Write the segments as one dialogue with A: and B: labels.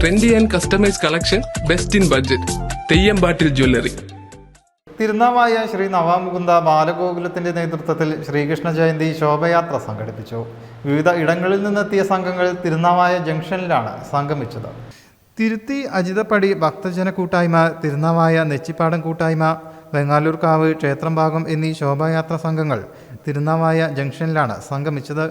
A: Trendy and customise collection best in budget Theyyampattil jewellery
B: Thirunavaya Sri Navamukunda ബാലഗോകുലത്തിന്റെ നേതൃത്വത്തിൽ ശ്രീകൃഷ്ണ ജയന്തി ശോഭയാത്ര സംഘടിപ്പിച്ചു. വിവിധ ഇടങ്ങളിൽ നിന്നെത്തിയ സംഘങ്ങൾ തിരുനാവായ ജംഗ്ഷനിലാണ് സംഗമിച്ചത്. തിരുത്തി അജിതപ്പടി ഭക്തജന കൂട്ടായ്മ തിരുനാവായ നെച്ചിപ്പാടം കൂട്ടായ്മ വെങ്ങാലൂർക്കാവ് ക്ഷേത്രം ഭാഗം എന്നീ ശോഭായാത്ര സംഘങ്ങൾ തിരുനാവായ ജംഗ്ഷനിലാണ് സംഗമിച്ചത്.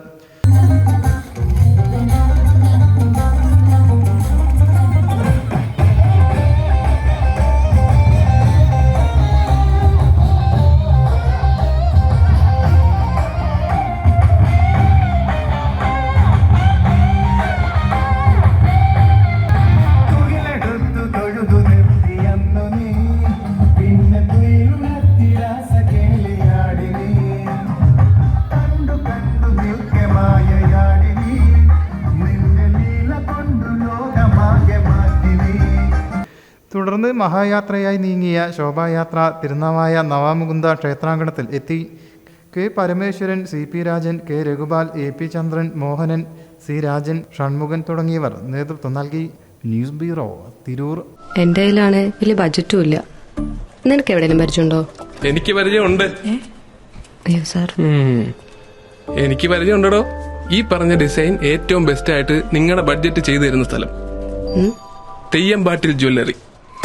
B: തുടർന്ന് മഹായാത്രയായി നീങ്ങിയ ശോഭായാത്ര തിരുനാവായ നവാമുകുന്ദ ക്ഷേത്രാങ്കണത്തിൽ എത്തി. K Parameswaran C P Rajan K Raghupal A P Chandran Mohanan C Rajan Shanmughan തുടങ്ങിയവർ നേതൃത്വം നൽകി. News bureau Tirur.
C: എന്റെ കയ്യിലാണ് വലിയ ബജറ്റും ഇല്ല. നിനക്ക് എവിടെയെങ്കിലും പരിചയമുണ്ടോ?
A: എനിക്ക് പരിചയമുണ്ട്.
C: അയ്യോ സാർ.
A: എനിക്ക് പരിചയമുണ്ടോ ഈ പറഞ്ഞ ഡിസൈൻ ഏറ്റവും ബെസ്റ്റ് ആയിട്ട് നിങ്ങളുടെ ബഡ്ജറ്റ് ചെയ്തു തരുന്ന സ്ഥലം.
C: Theyyam
A: Theyyampattil jewellery